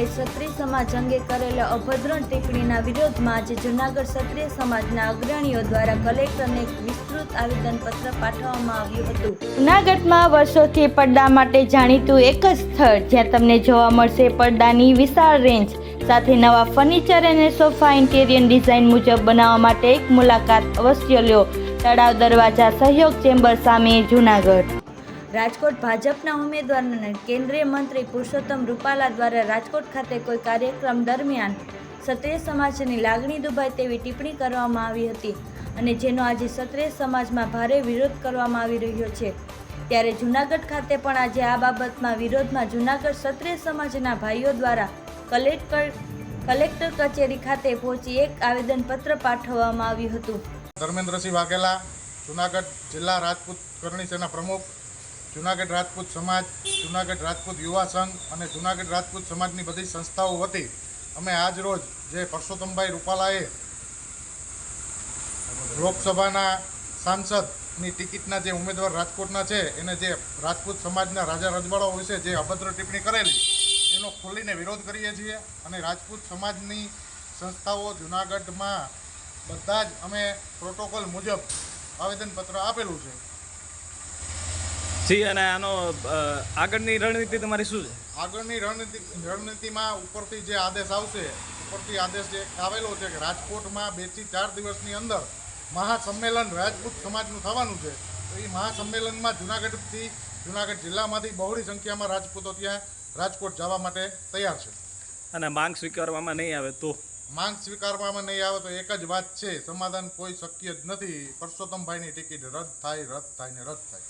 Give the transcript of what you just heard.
પુરુષોત્તમ ક્ષત્રિય સમાજ અંગે કરેલા અભદ્ર ટિપ્પણીના વિરોધમાં આજે જૂનાગઢ ક્ષત્રિય સમાજના અગ્રણીઓ દ્વારા કલેક્ટરને વિસ્તૃત આવેદનપત્ર પાઠવવામાં આવ્યું હતું. જૂનાગઢમાં વર્ષોથી પડદા માટે જાણીતું એક જ સ્થળ જ્યાં તમને જોવા મળશે પડદાની વિશાળ રેન્જ સાથે નવા ફર્નિચર અને સોફા ઇન્ટેરિયર ડિઝાઇન મુજબ બનાવવા માટે એક મુલાકાત અવશ્ય લ્યો તળાવ દરવાજા સહયોગ ચેમ્બર સામે જૂનાગઢ. રાજકોટ ભાજપના ઉમેદવાર અને કેન્દ્રીય મંત્રી પુરુષોત્તમ રૂપાલા દ્વારા રાજકોટ ખાતે કોઈ કાર્યક્રમ દરમિયાન ક્ષત્રિય સમાજની લાગણી દુભાય તેવી ટિપ્પણી કરવામાં આવી હતી અને જેનો આજે ક્ષત્રિય સમાજમાં ભારે વિરોધ કરવામાં આવી રહ્યો છે. ત્યારે જૂનાગઢ ખાતે પણ આજે આ બાબતમાં વિરોધમાં જૂનાગઢ ક્ષત્રિય સમાજના ભાઈઓ દ્વારા કલેક્ટર કલેક્ટર કચેરી ખાતે પહોંચી એક આવેદનપત્ર પાઠવવામાં આવ્યું હતું. ધર્મેન્દ્રસિંહ વાઘેલા, જૂનાગઢ જિલ્લા રાજપૂત કરણી સેના પ્રમુખ જુનાગઢ રાજપૂત સમાજ, જુનાગઢ રાજપૂત યુવા સંઘ અને જુનાગઢ રાજપૂત સમાજની બધી સંસ્થાઓ વતી અમે આજ રોજ જે પરસોત્તમભાઈ રૂપાલાએ લોકસભાના સાંસદની ટિકિટના જે ઉમેદવાર રાજકોટના છે, એને જે રાજપૂત સમાજના રાજા રજવાડાઓ વિશે જે અભદ્ર ટિપ્પણી કરેલી, એનો ખોલીને વિરોધ કરીએ છીએ અને રાજપૂત સમાજની સંસ્થાઓ જુનાગઢમાં બધા જ અમે પ્રોટોકોલ મુજબ આવેદનપત્ર આપેલું છે. જી અને આનો આગળની રણનીતિ તમારી શું છે? આગળની રણનીતિ રણનીતિમાં ઉપરથી જે આદેશ આવશે ઉપરથી આદેશ જે આવેલો છે કે રાજકોટમાં બેથી ચાર દિવસની અંદર મહાસંમેલન રાજપૂત સમાજનું થવાનું છે. તો એ મહાસંમેલનમાં જુનાગઢથી જુનાગઢ જિલ્લામાંથી બહોળી સંખ્યામાં રાજપૂતો ત્યાં રાજકોટ જવા માટે તૈયાર છે. અને માંગ સ્વીકારવામાં નહીં આવે તો? માંગ સ્વીકારવામાં નહીં આવે તો એક જ વાત છે સમાધાન કોઈ શક્ય જ નથી. પરસોત્તમભાઈની ટિકિટ રદ થાય રદ થાય ને રદ થાય.